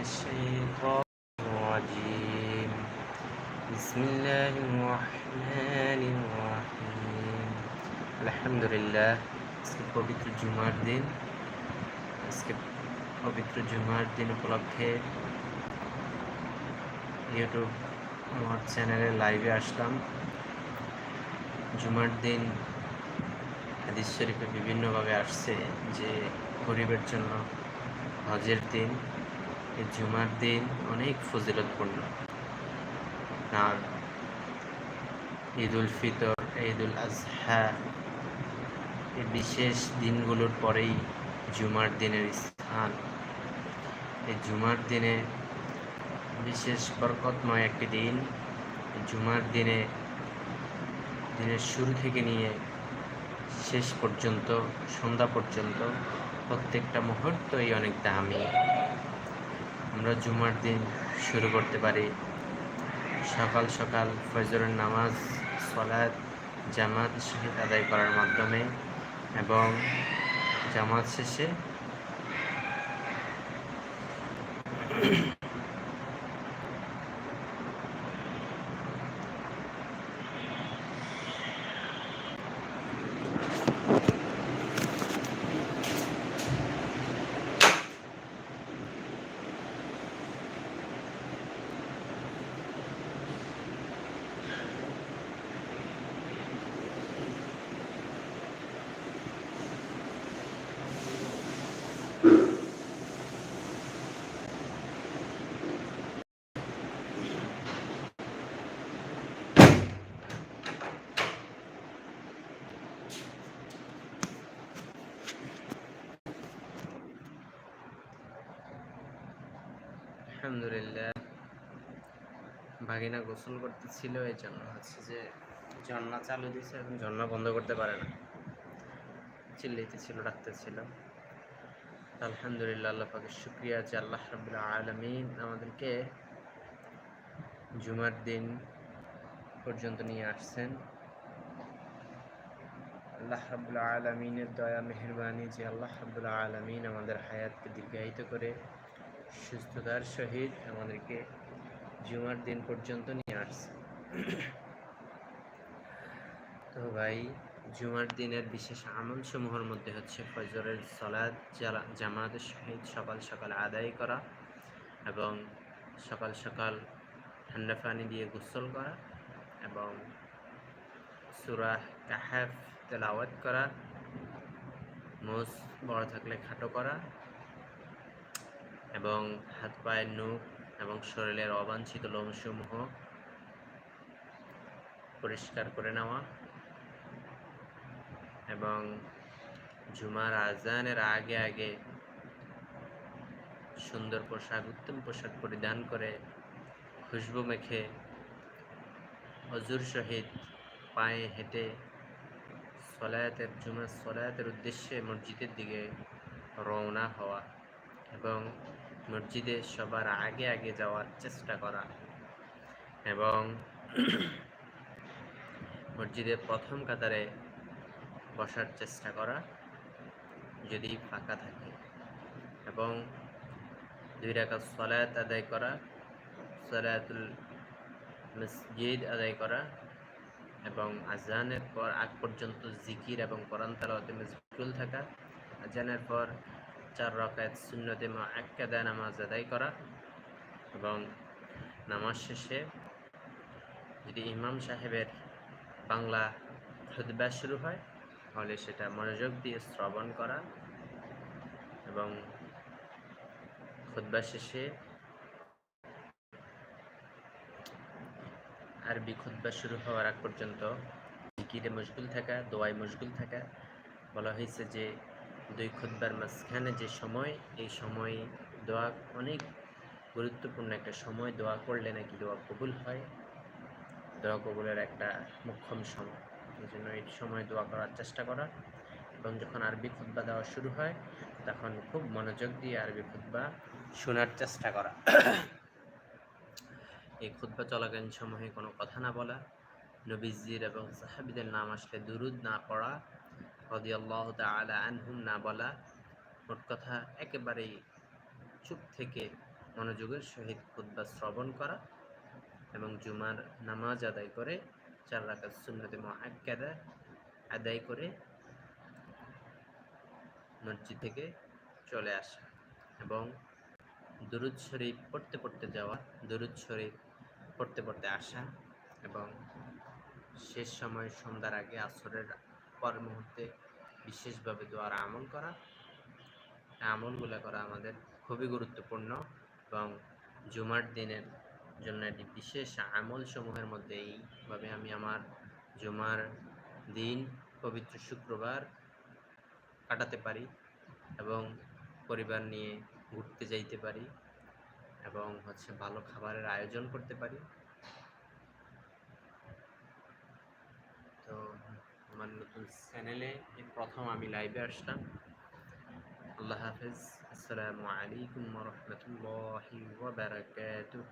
الشيطان الرجيم بسم الله الرحمن الرحيم الحمد لله আজকে পবিত্র জুমার দিন আজকে পবিত্র জুমার দিন উপলক্ষে ইউটিউব আমার চ্যানেলে লাইভে আসলাম জুমার দিন হাদিস শরীফে বিভিন্নভাবে আসছে যে গরিবের জন্য হজের দিন এই জুমার দিন অনেক ফজিলতপূর্ণ। আর ঈদ উল ফিতর ঈদ উল আজহা, এই বিশেষ দিনগুলোর পরেই জুমার দিনের স্থান। এই জুমার দিনে বিশেষ বরকতময় একটি দিন। জুমার দিনে, দিনের শুরু থেকে নিয়ে শেষ পর্যন্ত, সন্ধ্যা পর্যন্ত প্রত্যেকটা মুহূর্তই অনেক দামি। আমরা জুমার দিন শুরু করতে পারি। সকাল সকাল ফজরের নামাজ সলাদ জামাত শহীদ আদায় করার মাধ্যমে এবং জামাত শেষে আলহামদুলিল্লাহ। ভাগিনা গোসল করতেছিল এই জন্য হচ্ছে যে ঝর্ণা চালু দিয়েছে, এখন ঝর্ণা বন্ধ করতে পারে না। চিল্লাইতেছিল ডাকতেছিল আলহামদুলিল্লাহ, আল্লাহ পাকের শুক্রিয়া যে আল্লাহ রাবুল্লাহ আলমিন আমাদেরকে জুমার দিন পর্যন্ত নিয়ে আসছেন। আল্লাহ রাবুল্লাহ আলমিনের দয়া, মেহরবানি যে আল্লাহ রাবুল্লাহ আলমিন আমাদের হায়াতকে দীর্ঘায়িত করে সুস্থতার সহিত আমাদেরকে জুমার দিন পর্যন্ত নিয়ে আসছে। তো ভাই, জুমার দিনের বিশেষ আমল সমূহের মধ্যে হচ্ছে ফজরের সলাদ জামাতের সহিত সকাল সকাল আদায় করা এবং সকাল সকাল ঠান্ডা পানি দিয়ে গোসল করা এবং সুরা কাহাফ তেলাওয়াত করা, মোজ বড় থাকলে খাটো করা এবং হাত পায়ের নখ এবং শরীরের অবাঞ্ছিত লোমসমূহ পরিষ্কার করে নেওয়া এবং ঝুমার আজানের আগে আগে সুন্দর পোশাক, উত্তম পোশাক পরিধান করে খুশবু মেখে অজুর সহিত পায়ে হেঁটে সলায়াতের, জুমার সলায়াতের উদ্দেশ্যে মসজিদের দিকে রওনা হওয়া এবং মসজিদে সবার আগে আগে যাওয়ার চেষ্টা করা এবং মসজিদের প্রথম কাতারে বসার চেষ্টা করা যদি ফাঁকা থাকে এবং দুই রাখা সলায়াত আদায় করা সলায়াতুল মসজিদ আদায় করা এবং আজানের পর আগ পর্যন্ত জিকির এবং কোরআন তালাওয়াতে থাকা, আজানের পর চার রকায়ত শূন্যতে মা একাদা নামাজ আদায় করা এবং নামাজ শেষে যদি ইমাম সাহেবের বাংলা খুদবা শুরু হয়, তাহলে সেটা মনোযোগ দিয়ে শ্রবণ করা এবং খুদবা শেষে আরবি খুদ্া শুরু হওয়ার আগ পর্যন্ত জিকিরে মশগুল থাকা, দোয়ায় মশগুল থাকা বলা হয়েছে যে দুই খুদ্বার মাঝখানে যে সময়, এই সময় দোয়া অনেক গুরুত্বপূর্ণ একটা সময়। দোয়া করলে নাকি দোয়া কবুল হয়, দোয়া কবুলের একটা মুখ্যম সময় এই জন্য এই সময় দোয়া করার চেষ্টা করা। এবং যখন আরবি খুদ্া দেওয়া শুরু হয়, তখন খুব মনোযোগ দিয়ে আরবি খুদ্া শোনার চেষ্টা করা। এই খুদ্া চলাকালীন সময়ে কোনো কথা না বলা, নবীজির এবং সাহাবিদের নাম আসলে দুরুদ না পড়া রদিয়াল্লাহ তালা আনহুম না বলা মোট কথা একেবারেই চুপ থেকে মনোযোগের সহিত খুদ্া শ্রবণ করা এবং জুমার নামাজ আদায় করে চার রাকাত সুন্নতে মহাক্কাদা আদায় করে মসজিদ থেকে চলে আসা এবং দুরুদ শরীফ পড়তে পড়তে যাওয়া, দুরুদ শরীফ পড়তে পড়তে আসা এবং শেষ সময় সন্ধ্যার আগে আসরের পর মুহূর্তে বিশেষভাবে দোয়ার আমল করা। আমলগুলো করা আমাদের খুবই গুরুত্বপূর্ণ এবং জুমার দিনের জন্য একটি বিশেষ আমল সমূহের মধ্যে এইভাবে আমি আমার জুমার দিন পবিত্র শুক্রবার কাটাতে পারি এবং পরিবার নিয়ে ঘুরতে যাইতে পারি এবং হচ্ছে ভালো খাবারের আয়োজন করতে পারি তো আমার নতুন চ্যানেলে এই প্রথম আমি লাইভে আসলাম আল্লাহ হাফেজ আসসালামু আলাইকুম রহমতুল্লাহি ওয়া বারাকাতুহু